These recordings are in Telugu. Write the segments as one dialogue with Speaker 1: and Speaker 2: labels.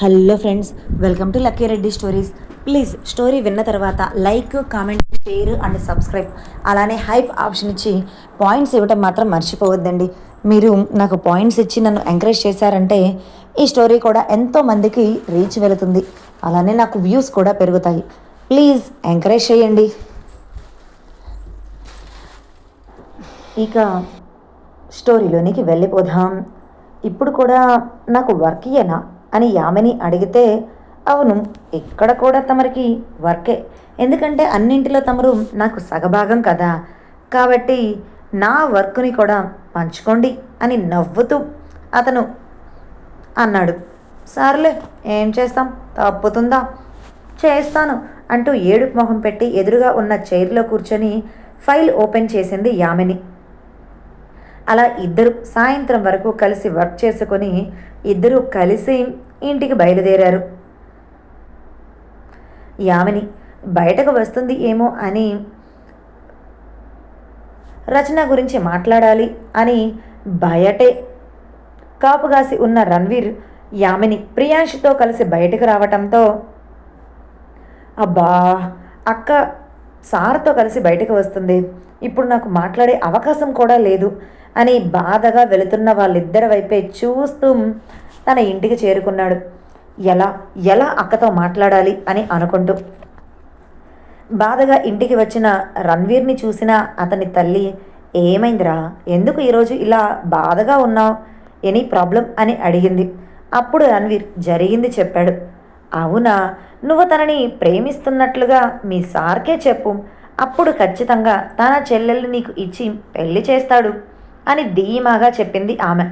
Speaker 1: Hello friends welcome to lucky Reddy stories. Please story విన్న తర్వాత like comment share and subscribe. అలానే హైప్ ఆప్షన్ ఇచ్చి పాయింట్స్ ఇవ్వటం మాత్రం మర్చిపోవద్దండి. మీరు నాకు పాయింట్స్ ఇచ్చి నన్ను ఎంకరేజ్ చేశారంటే ఈ స్టోరీ కూడా ఎంతో మందికి రీచ్ వెళుతుంది. అలానే నాకు వ్యూస్ కూడా పెరుగుతాయి. ప్లీజ్ ఎంకరేజ్ చేయండి. ఇక స్టోరీలోనికి వెళ్ళిపోదాం. ఇప్పుడు కూడా నాకు వర్క్ ఇయ్యనా అని యామిని అడిగితే అవును ఇక్కడ కూడా తమరికి వర్కే. ఎందుకంటే అన్నింటిలో తమరు నాకు సగభాగం కదా. కాబట్టి నా వర్క్ని కూడా పంచుకోండి అని నవ్వుతూ అతను అన్నాడు. సర్లే ఏం చేస్తాం? తప్పుతుందా? చేస్తాను అంటూ ఏడుపు మొహం పెట్టి ఎదురుగా ఉన్న చైర్లో కూర్చొని ఫైల్ ఓపెన్ చేసింది యామిని. అలా ఇద్దరు సాయంత్రం వరకు కలిసి వర్క్ చేసుకొని ఇద్దరూ కలిసి ఇంటికి బయలుదేరారు. యామిని బయటకు వస్తుంది ఏమో అని రచన గురించి మాట్లాడాలి అని బయటే కాపుగాసి ఉన్న రణ్వీర్ యామిని ప్రియాంష్తో కలిసి బయటకు రావటంతో అబ్బా అక్క సార్తో కలిసి బయటకు వస్తుంది. ఇప్పుడు నాకు మాట్లాడే అవకాశం కూడా లేదు. అని బాధగా వెళుతున్న వాళ్ళిద్దరి వైపే చూస్తూ తన ఇంటికి చేరుకున్నాడు. ఎలా ఎలా అక్కతో మాట్లాడాలి అని అనుకుంటూ. బాధగా ఇంటికి వచ్చిన రణ్వీర్ని చూసిన అతని తల్లి ఏమైందిరా? ఎందుకు ఈరోజు ఇలా బాధగా ఉన్నావు? Any problem? అని అడిగింది. అప్పుడు రణ్వీర్ జరిగింది చెప్పాడు. అవునా? నువ్వు తనని ప్రేమిస్తున్నట్లుగా మీ సార్కే చెప్పు. అప్పుడు ఖచ్చితంగా తన చెల్లెల్ని నీకు ఇచ్చి పెళ్ళి చేస్తాడు. అని ధీమాగా చెప్పింది ఆమె.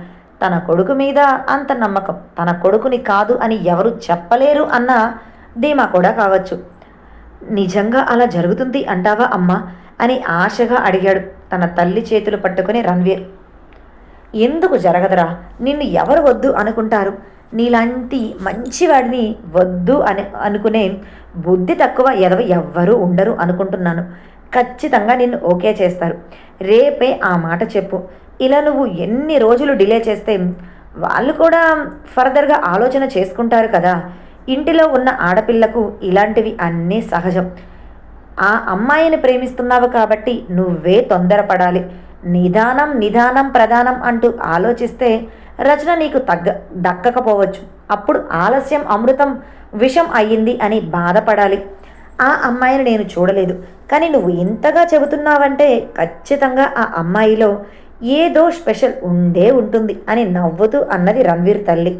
Speaker 1: తన కొడుకు మీద అంత నమ్మకం తన కొడుకుని కాదు అని ఎవరు చెప్పలేరు అన్న ధీమా కూడా కావచ్చు. నిజంగా అలా జరుగుతుంది అంటావా అమ్మా? అని ఆశగా అడిగాడు తన తల్లి చేతులు పట్టుకుని రణ్వీర్. ఎందుకు జరగదురా? నిన్ను ఎవరు వద్దు అనుకుంటారు? నీలాంటి మంచివాడిని వద్దు అని అనుకునే బుద్ధి తక్కువ ఎదవ ఎవ్వరూ ఉండరు అనుకుంటున్నాను. ఖచ్చితంగా నిన్ను ఓకే చేస్తారు. రేపే ఆ మాట చెప్పు. ఇలా నువ్వు ఎన్ని రోజులు డిలే చేస్తే వాళ్ళు కూడా ఫర్దర్గా ఆలోచన చేసుకుంటారు కదా. ఇంటిలో ఉన్న ఆడపిల్లకు ఇలాంటివి అన్నీ సహజం. ఆ అమ్మాయిని ప్రేమిస్తున్నావు కాబట్టి నువ్వే తొందరపడాలి. నిదానం నిదానం ప్రధానం అంటూ ఆలోచిస్తే రచన నీకు తగ్గ దక్కకపోవచ్చు. అప్పుడు ఆలస్యం అమృతం విషం అయ్యింది అని బాధపడాలి. ఆ అమ్మాయిని నేను చూడలేదు. కానీ నువ్వు ఇంతగా చెబుతున్నావంటే ఖచ్చితంగా ఆ అమ్మాయిలో ఏదో స్పెషల్ ఉండే ఉంటుంది అని నవ్వుతూ అన్నది రణ్వీర్ తల్లి.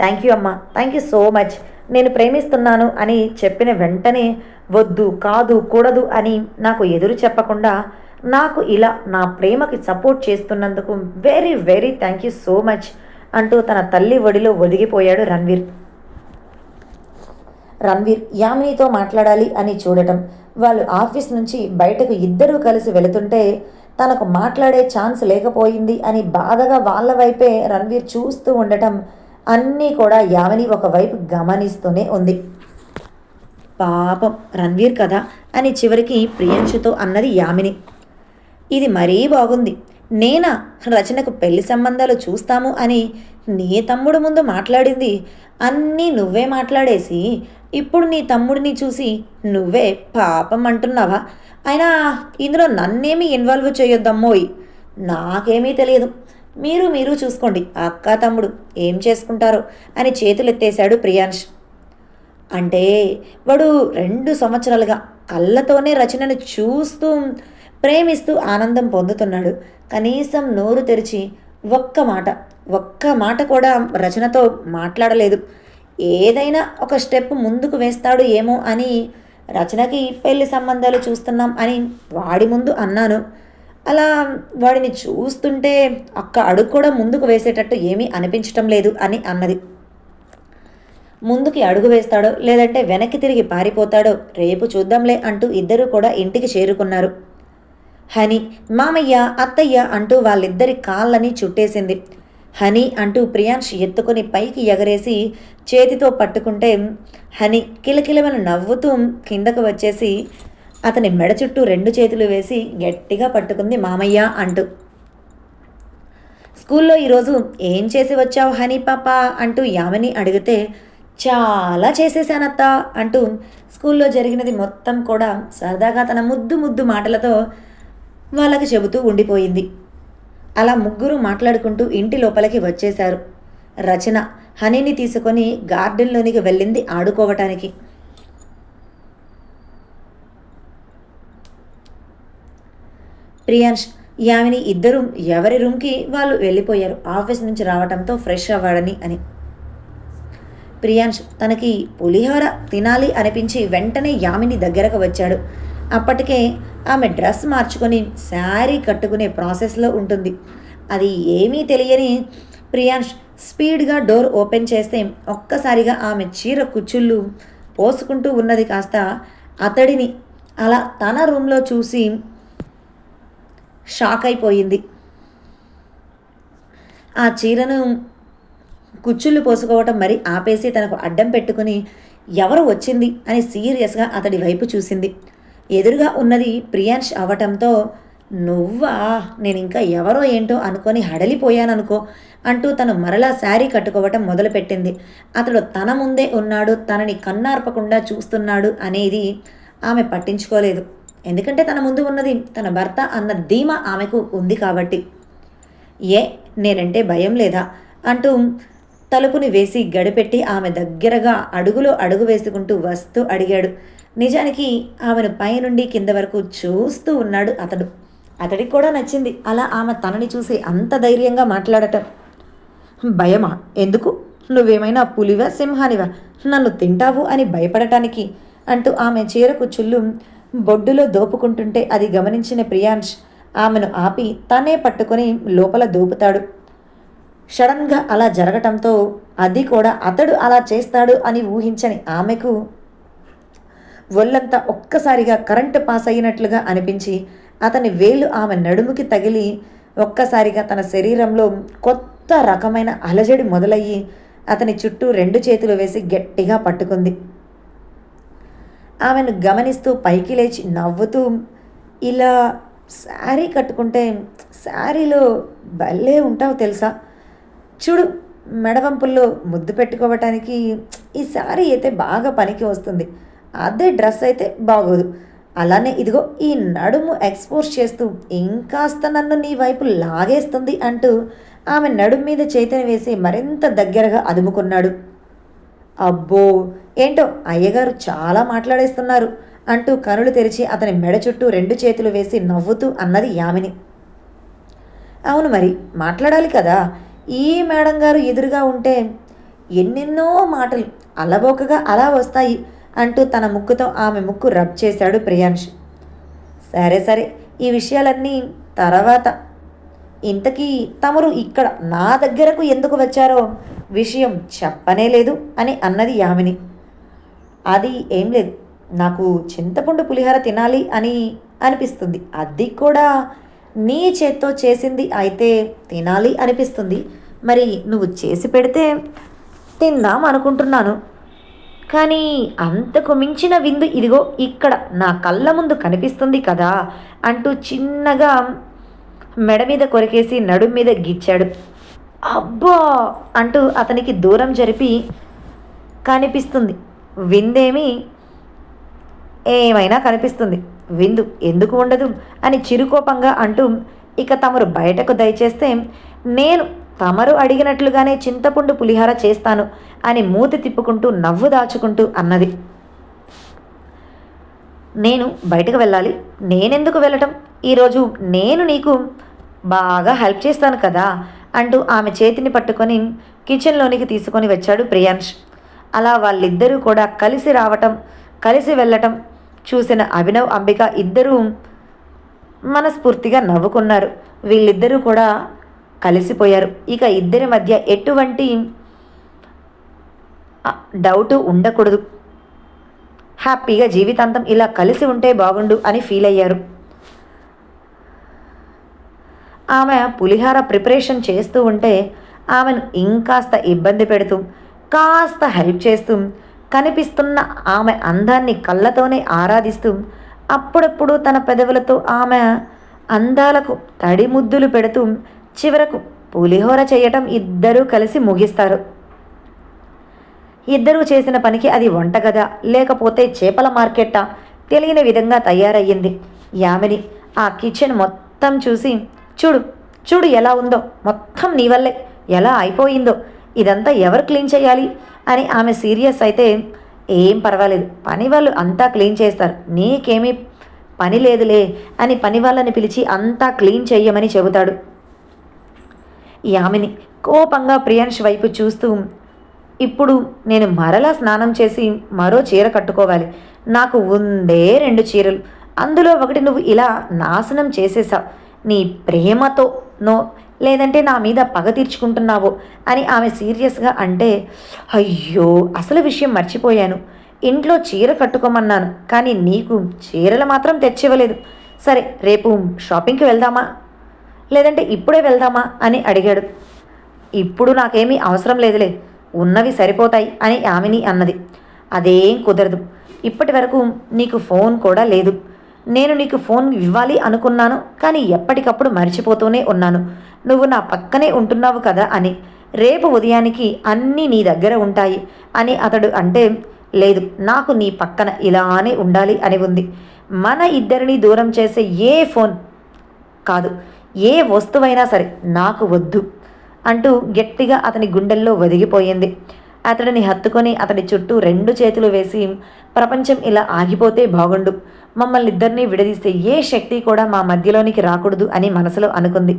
Speaker 1: థ్యాంక్ యూ అమ్మా థ్యాంక్ యూ సో మచ్. నేను ప్రేమిస్తున్నాను అని చెప్పిన వెంటనే వద్దు కాదు కూడదు అని నాకు ఎదురు చెప్పకుండా నాకు ఇలా నా ప్రేమకి సపోర్ట్ చేస్తున్నందుకు very very thank you so much అంటూ తన తల్లి ఒడిలో ఒదిగిపోయాడు రణ్వీర్. రణ్వీర్ యామినితో మాట్లాడాలి అని చూడటం. వాళ్ళు ఆఫీస్ నుంచి బయటకు ఇద్దరూ కలిసి వెళుతుంటే తనకు మాట్లాడే ఛాన్స్ లేకపోయింది అని బాధగా వాళ్ళ వైపే రణ్వీర్ చూస్తూ ఉండటం అన్నీ కూడా యామిని ఒకవైపు గమనిస్తూనే ఉంది. పాపం రణ్వీర్ కదా అని చివరికి ప్రియాంశుతో అన్నది యామిని. ఇది మరీ బాగుంది. నేనా? రచనకు పెళ్ళి సంబంధాలు చూస్తాము అని నీ తమ్ముడు ముందు మాట్లాడింది. అన్నీ నువ్వే మాట్లాడేసి ఇప్పుడు నీ తమ్ముడిని చూసి నువ్వే పాపం అంటున్నావా? అయినా ఇందులో నన్నేమి ఇన్వాల్వ్ చేయొద్దమ్మోయ్. నాకేమీ తెలియదు. మీరు మీరు చూసుకోండి అక్క తమ్ముడు ఏం చేసుకుంటారో అని చేతులెత్తేశాడు ప్రియాంష్ అంటే వాడు రెండు సంవత్సరాలుగా కళ్ళతోనే రచనను చూస్తూ ప్రేమిస్తూ ఆనందం పొందుతున్నాడు. కనీసం నోరు తెరిచి ఒక్క మాట ఒక్క మాట కూడా రచనతో మాట్లాడలేదు. ఏదైనా ఒక స్టెప్ ముందుకు వేస్తాడు ఏమో అని రచనకి పెళ్ళి సంబంధాలు చూస్తున్నాం అని వాడి ముందు అన్నాను. అలా వాడిని చూస్తుంటే అక్క అడుగు కూడా ముందుకు వేసేటట్టు ఏమీ అనిపించటం లేదు అని అన్నది. ముందుకి అడుగు వేస్తాడో లేదంటే వెనక్కి తిరిగి పారిపోతాడో రేపు చూద్దాంలే అంటూ ఇద్దరూ కూడా ఇంటికి చేరుకున్నారు. హని మామయ్య అత్తయ్య అంటూ వాళ్ళిద్దరి కాళ్ళని చుట్టేసింది. హని అంటూ ప్రియాంష్ ఎత్తుకొని పైకి ఎగరేసి చేతితో పట్టుకుంటే హని కిలకిలమని నవ్వుతూ కిందకు వచ్చేసి అతని మెడ చుట్టూ రెండు చేతులు వేసి గట్టిగా పట్టుకుంది మామయ్య అంటూ. స్కూల్లో ఈరోజు ఏం చేసి వచ్చావు హనీ పాప? అంటూ యామిని అడిగితే చాలా చేసేసానత్త అంటూ స్కూల్లో జరిగినది మొత్తం కూడా సరదాగా తన ముద్దు ముద్దు మాటలతో వాళ్ళకి చెబుతూ ఉండిపోయింది. అలా ముగ్గురు మాట్లాడుకుంటూ ఇంటి లోపలికి వచ్చేశారు. రచన హనీని తీసుకొని గార్డెన్లోనికి వెళ్ళింది ఆడుకోవటానికి. ప్రియాంష్ యామిని ఇద్దరు ఎవరి రూమ్కి వాళ్ళు వెళ్ళిపోయారు. ఆఫీస్ నుంచి రావటంతో ఫ్రెష్ అవ్వాడని అని. ప్రియాంష్ తనకి పులిహోర తినాలి అనిపించి వెంటనే యామిని దగ్గరకు వచ్చాడు. అప్పటికే ఆమె డ్రెస్ మార్చుకొని శారీ కట్టుకునే ప్రాసెస్లో ఉంటుంది. అది ఏమీ తెలియని ప్రియాంష్ స్పీడ్గా డోర్ ఓపెన్ చేస్తే ఒక్కసారిగా ఆమె చీర కుచ్చుళ్ళు పోసుకుంటూ ఉన్నది కాస్త అతడిని అలా తన రూమ్లో చూసి షాక్ అయిపోయింది. ఆ చీరను కుచ్చుళ్ళు పోసుకోవటం మరి ఆపేసి తనకు అడ్డం పెట్టుకుని ఎవరు వచ్చింది? అని సీరియస్గా అతడి వైపు చూసింది. ఎదురుగా ఉన్నది ప్రియాంష్ అవటంతో నువ్వా? నేను ఇంకా ఎవరో ఏంటో అనుకొని హడలిపోయాననుకో అంటూ తను మరలా శారీ కట్టుకోవటం మొదలుపెట్టింది. అతడు తన ముందే ఉన్నాడు తనని కన్నార్పకుండా చూస్తున్నాడు అనేది ఆమె పట్టించుకోలేదు. ఎందుకంటే తన ముందు ఉన్నది తన భర్త అన్న ధీమ ఆమెకు ఉంది కాబట్టి. ఏ నేనంటే భయం లేదా? అంటూ తలుపుని వేసి గడిపెట్టి ఆమె దగ్గరగా అడుగులో అడుగు వేసుకుంటూ వస్తూ అడిగాడు. నిజానికి ఆమెను పైనుండి కింద వరకు చూస్తూ ఉన్నాడు అతడు. అతడికి కూడా నచ్చింది. అలా ఆమె తనని చూసి అంత ధైర్యంగా మాట్లాడటం. భయమా? ఎందుకు? నువ్వేమైనా పులివా సింహానివా? నన్ను తింటావు అని భయపడటానికి అంటూ ఆమె చీరకు చుల్లు బొడ్డులో దోపుకుంటుంటే అది గమనించిన ప్రియాంష్ ఆమెను ఆపి తనే పట్టుకొని లోపల దోపుతాడు. సడన్గా అలా జరగటంతో అది కూడా అతడు అలా చేస్తాడు అని ఊహించని ఆమెకు ఒళ్ళంతా ఒక్కసారిగా కరెంటు పాస్ అయినట్లుగా అనిపించి అతని వేలు ఆమె నడుముకి తగిలి ఒక్కసారిగా తన శరీరంలో కొత్త రకమైన అలజడి మొదలయ్యి అతని చుట్టూ రెండు చేతులు వేసి గట్టిగా పట్టుకుంది. ఆమెను గమనిస్తూ పైకి లేచి నవ్వుతూ ఇలా శారీ కట్టుకుంటే శారీలో భలే ఉంటావు తెలుసా? చూడు మెడవంపుల్లో ముద్దు పెట్టుకోవటానికి ఈ శారీ అయితే బాగా పనికి వస్తుంది. అదే డ్రెస్ అయితే బాగోదు. అలానే ఇదిగో ఈ నడుము ఎక్స్పోజ్ చేస్తూ ఇంకాస్త నన్ను నీ వైపు లాగేస్తుంది అంటూ ఆమె నడుము మీద చేతిని వేసి మరింత దగ్గరగా అదుముకున్నాడు. అబ్బో! ఏంటో అయ్యగారు చాలా మాట్లాడేస్తున్నారు అంటూ కనులు తెరిచి అతని మెడ చుట్టూ రెండు చేతులు వేసి నవ్వుతూ అన్నది యామిని. అవును మరి మాట్లాడాలి కదా. ఈ మేడం గారు ఎదురుగా ఉంటే ఎన్నెన్నో మాటలు అలబోకగా అలా వస్తాయి. అంటూ తన ముక్కుతో ఆమె ముక్కు రబ్ చేశాడు ప్రియాంష్ సరే సరే ఈ విషయాలన్నీ తర్వాత. ఇంతకీ తమరు ఇక్కడ నా దగ్గరకు ఎందుకు వచ్చారో విషయం చెప్పనే లేదు అని అన్నది యామిని. అది ఏం లేదు నాకు చింతపండు పులిహోర తినాలి అని అనిపిస్తుంది. అది కూడా నీ చేత్తో చేసింది అయితే తినాలి అనిపిస్తుంది. మరి నువ్వు చేసి పెడితే తిందాం అనుకుంటున్నాను. కానీ అంతకు మించిన విందు ఇదిగో ఇక్కడ నా కళ్ళ ముందు కనిపిస్తుంది కదా అంటూ చిన్నగా మెడ మీద కొరికేసి నడుం మీద గిచ్చాడు. అబ్బా! అంటూ అతనికి దూరం జరిపి కనిపిస్తుంది. విందేమి? ఏమైనా కనిపిస్తుంది. విందు ఎందుకు ఉండదు అని చిరుకోపంగా అంటూ ఇక తమరు బయటకు దయచేస్తే నేను తమరు అడిగినట్లుగానే చింతపుండు పులిహార చేస్తాను అని మూతి తిప్పుకుంటూ నవ్వు దాచుకుంటూ అన్నది. నేను బయటకు వెళ్ళాలి. నేనెందుకు వెళ్ళటం? ఈరోజు నేను నీకు బాగా హెల్ప్ చేస్తాను కదా అంటూ ఆమె చేతిని పట్టుకొని కిచెన్లోనికి తీసుకొని వచ్చాడు ప్రియాంష్. అలా వాళ్ళిద్దరూ కూడా కలిసి రావటం కలిసి వెళ్ళటం చూసిన అభినవ్ అంబిక ఇద్దరూ మనస్ఫూర్తిగా నవ్వుకున్నారు. వీళ్ళిద్దరూ కూడా కలిసిపోయారు. ఇక ఇద్దరి మధ్య ఎటువంటి డౌట్ ఉండకూడదు. హ్యాపీగా జీవితాంతం ఇలా కలిసి ఉంటే బాగుండు అని ఫీల్ అయ్యారు. ఆమె పులిహార ప్రిపరేషన్ చేస్తూ ఉంటే ఆమెను ఇంకాస్త ఇబ్బంది పెడుతూ కాస్త హెల్ప్ చేస్తూ కనిపిస్తున్న ఆమె అందాన్ని కళ్ళతోనే ఆరాధిస్తూ అప్పుడప్పుడు తన పెదవులతో ఆమె అందాలకు తడి ముద్దులు పెడుతూ చివరకు పులిహోర చేయటం ఇద్దరూ కలిసి ముగిస్తారు. ఇద్దరూ చేసిన పనికి అది వంటగదా లేకపోతే చేపల మార్కెట్టా? తెలియని విధంగా తయారయ్యింది యామిని. ఆ కిచెన్ మొత్తం చూసి చూడు చూడు ఎలా ఉందో మొత్తం నీ వల్లే. ఎలా అయిపోయిందో ఇదంతా ఎవరు క్లీన్ చేయాలి? అని ఆమె సీరియస్ అయితే ఏం పర్వాలేదు పని వాళ్ళు అంతా క్లీన్ చేస్తారు. నీకేమీ పని లేదులే అని పని వాళ్ళని పిలిచి అంతా క్లీన్ చేయమని చెబుతాడు. యామిని కోపంగా ప్రియాంష్ వైపు చూస్తూ ఇప్పుడు నేను మరలా స్నానం చేసి మరో చీర కట్టుకోవాలి. నాకు ఉందే రెండు చీరలు. అందులో ఒకటి నువ్వు ఇలా నాశనం చేసేసావు. నీ ప్రేమతో నో లేదంటే నా మీద పగ తీర్చుకుంటున్నావో అని ఆమె సీరియస్గా అంటే అయ్యో అసలు విషయం మర్చిపోయాను. ఇంట్లో చీర కట్టుకోమన్నాను కానీ నీకు చీరలు మాత్రం తెచ్చివ్వలేదు. సరే రేపు షాపింగ్కి వెళ్దామా? లేదంటే ఇప్పుడే వెళ్దామా అని అడిగాడు. ఇప్పుడు నాకేమీ అవసరం లేదులే ఉన్నవి సరిపోతాయి అని యామిని అన్నది. అదేం కుదరదు. ఇప్పటి వరకు నీకు ఫోన్ కూడా లేదు. నేను నీకు ఫోన్ ఇవ్వాలి అనుకున్నాను కానీ ఎప్పటికప్పుడు మర్చిపోతూనే ఉన్నాను. నువ్వు నా పక్కనే ఉంటున్నావు కదా అని. రేపు ఉదయానికి అన్నీ నీ దగ్గర ఉంటాయి అని అతడు అంటే లేదు నాకు నీ పక్కన ఇలానే ఉండాలి అని ఉంది. మన ఇద్దరిని దూరం చేసే ఏ ఫోన్ కాదు. ఏ వస్తువైనా సరే నాకు వద్దు అంటూ గట్టిగా అతని గుండెల్లో ఒదిగిపోయింది అతడిని హత్తుకొని అతని చుట్టూ రెండు చేతులు వేసి ప్రపంచం ఇలా ఆగిపోతే బాగుండు. మమ్మల్ని ఇద్దరినీ విడదీస్తే ఏ శక్తి కూడా మా మధ్యలోనికి రాకూడదు అని మనసులో అనుకుంది.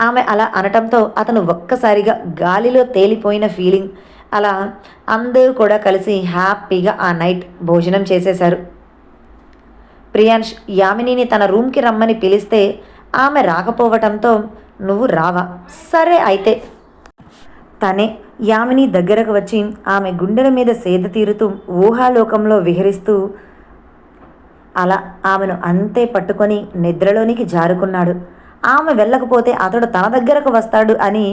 Speaker 1: ఆమె అలా అనటంతో అతను ఒక్కసారిగా గాలిలో తేలిపోయిన ఫీలింగ్. అలా అందరూ కూడా కలిసి హ్యాపీగా ఆ నైట్ భోజనం చేసేశారు. ప్రియాంష్ యామినిని తన రూమ్కి రమ్మని పిలిస్తే ఆమె రాకపోవటంతో నువ్వు రావా? సరే అయితే. తనే యామిని దగ్గరకు వచ్చి ఆమె గుండెల మీద సేద తీరుతూ ఊహాలోకంలో విహరిస్తూ అలా ఆమెను అంతే పట్టుకొని నిద్రలోనికి జారుకున్నాడు. ఆమె వెళ్ళకపోతే అతడు తన దగ్గరకు వస్తాడు అని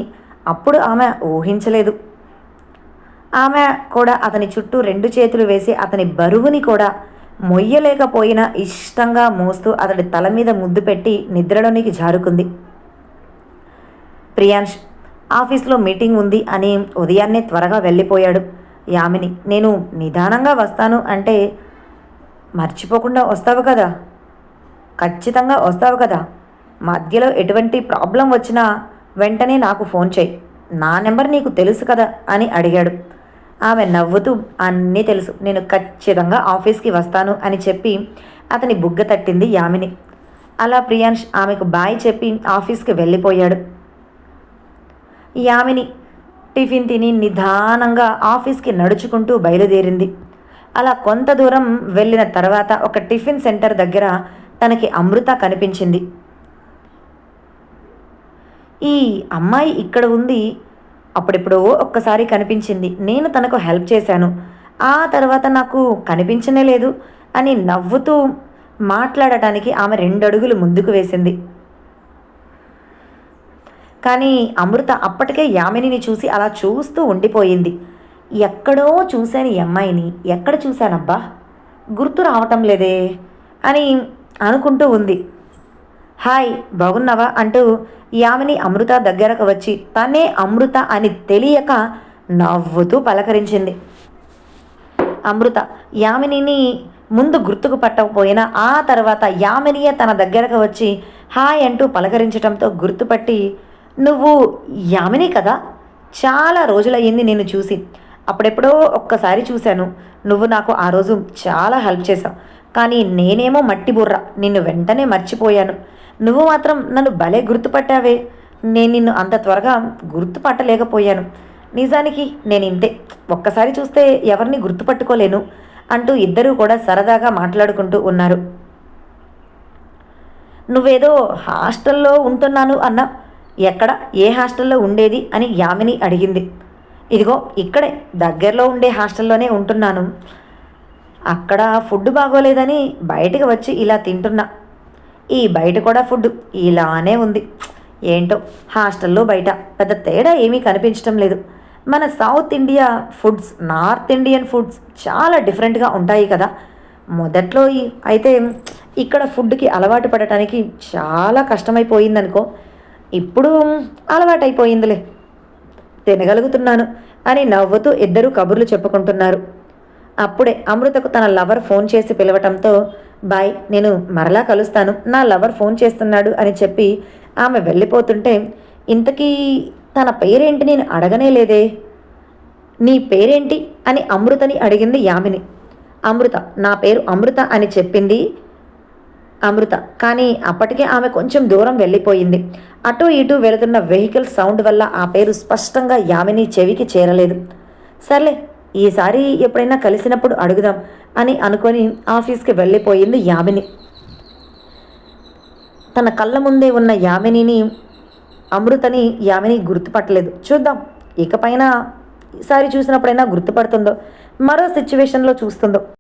Speaker 1: అప్పుడు ఆమె ఊహించలేదు. ఆమె కూడా అతని చుట్టూ రెండు చేతులు వేసి అతని బరువుని కూడా మొయ్యలేకపోయినా ఇష్టంగా మోస్తూ అతడి తల మీద ముద్దు పెట్టి నిద్రలోనికి జారుకుంది. ప్రియాంష్ ఆఫీస్లో మీటింగ్ ఉంది అని ఉదయాన్నే త్వరగా వెళ్ళిపోయాడు. యామిని నేను నిదానంగా వస్తాను అంటే మర్చిపోకుండా వస్తావు కదా? ఖచ్చితంగా వస్తావు కదా? మధ్యలో ఎటువంటి ప్రాబ్లం వచ్చినా వెంటనే నాకు ఫోన్ చేయి. నా నెంబర్ నీకు తెలుసు కదా అని అడిగాడు. ఆమె నవ్వుతూ అన్నీ తెలుసు నేను ఖచ్చితంగా ఆఫీస్కి వస్తాను అని చెప్పి అతని బుగ్గ తట్టింది యామిని. అలా ప్రియాంష్ ఆమెకు బాయ్ చెప్పి ఆఫీస్కి వెళ్ళిపోయాడు. యామిని టిఫిన్ తిని నిదానంగా ఆఫీస్కి నడుచుకుంటూ బయలుదేరింది. అలా కొంత దూరం వెళ్ళిన తర్వాత ఒక టిఫిన్ సెంటర్ దగ్గర తనకి అమృత కనిపించింది. ఈ అమ్మాయి ఇక్కడ ఉంది అప్పుడెప్పుడో ఒక్కసారి కనిపించింది. నేను తనకు హెల్ప్ చేశాను. ఆ తర్వాత నాకు కనిపించనే లేదు అని నవ్వుతూ మాట్లాడటానికి ఆమె రెండు అడుగులు ముందుకు వేసింది. కానీ అమృత అప్పటికే యామినిని చూసి అలా చూస్తూ ఉండిపోయింది. ఎక్కడో చూశాను ఈ అమ్మాయిని. ఎక్కడ చూశానబ్బా? గుర్తు రావటం లేదే అని అనుకుంటూ ఉంది. హాయ్ బాగున్నావా? అంటూ యామిని అమృత దగ్గరకు వచ్చి తనే అమృత అని తెలియక నవ్వుతూ పలకరించింది. అమృత యామినిని ముందు గుర్తుకు పట్టకపోయినా ఆ తర్వాత యామినియే తన దగ్గరకు వచ్చి హాయ్ అంటూ పలకరించడంతో గుర్తుపట్టి నువ్వు యామిని కదా? చాలా రోజులయ్యింది నేను చూసి. అప్పుడెప్పుడో ఒక్కసారి చూశాను. నువ్వు నాకు ఆ రోజు చాలా హెల్ప్ చేశావు. కానీ నేనేమో మట్టి బుర్ర. నిన్ను వెంటనే మర్చిపోయాను. నువ్వు మాత్రం నన్ను భలే గుర్తుపట్టావే. నేను నిన్ను అంత త్వరగా గుర్తుపట్టలేకపోయాను. నిజానికి నేను ఇంతే ఒక్కసారి చూస్తే ఎవరిని గుర్తుపట్టుకోలేను అంటూ ఇద్దరూ కూడా సరదాగా మాట్లాడుకుంటూ ఉన్నారు. నువ్వేదో హాస్టల్లో ఉంటున్నాను అన్న. ఎక్కడ? ఏ హాస్టల్లో ఉండేది? అని యామిని అడిగింది. ఇదిగో ఇక్కడే. దగ్గరలో ఉండే హాస్టల్లోనే ఉంటున్నాను. అక్కడ ఫుడ్ బాగోలేదని బయటకు వచ్చి ఇలా తింటున్నా. ఈ బయట కూడా ఫుడ్ ఇలానే ఉంది. ఏంటో హాస్టల్లో బయట పెద్ద తేడా ఏమీ కనిపించడం లేదు. మన south India foods north Indian foods చాలా డిఫరెంట్గా ఉంటాయి కదా. మొదట్లో ఈ- అయితే ఇక్కడ ఫుడ్కి అలవాటు పడటానికి చాలా కష్టమైపోయిందనుకో ఇప్పుడు అలవాటైపోయిందిలే. తినగలుగుతున్నాను అని నవ్వుతూ ఇద్దరు కబుర్లు చెప్పుకుంటున్నారు. అప్పుడే అమృతకు తన లవర్ ఫోన్ చేసి పిలవటంతో బాయ్ నేను మరలా కలుస్తాను నా లవర్ ఫోన్ చేస్తున్నాడు అని చెప్పి ఆమె వెళ్ళిపోతుంటే ఇంతకీ తన పేరేంటి నేను అడగనే లేదే? నీ పేరేంటి? అని అమృతని అడిగింది యామిని. అమృత నా పేరు అమృత అని చెప్పింది అమృత. కానీ అప్పటికే ఆమె కొంచెం దూరం వెళ్ళిపోయింది. అటు ఇటు వెళుతున్న వెహికల్ సౌండ్ వల్ల ఆ పేరు స్పష్టంగా యామిని చెవికి చేరలేదు. సర్లే ఈసారి ఎప్పుడైనా కలిసినప్పుడు అడుగుదాం అని అనుకొని ఆఫీస్కి వెళ్ళిపోయింది యామిని. తన కళ్ళ ముందే ఉన్న యామినిని అమృతని యామిని గుర్తుపట్టలేదు. చూద్దాం ఇకపైన ఈసారి చూసినప్పుడైనా గుర్తుపడుతుందో మరో సిచ్యువేషన్లో చూస్తుందో.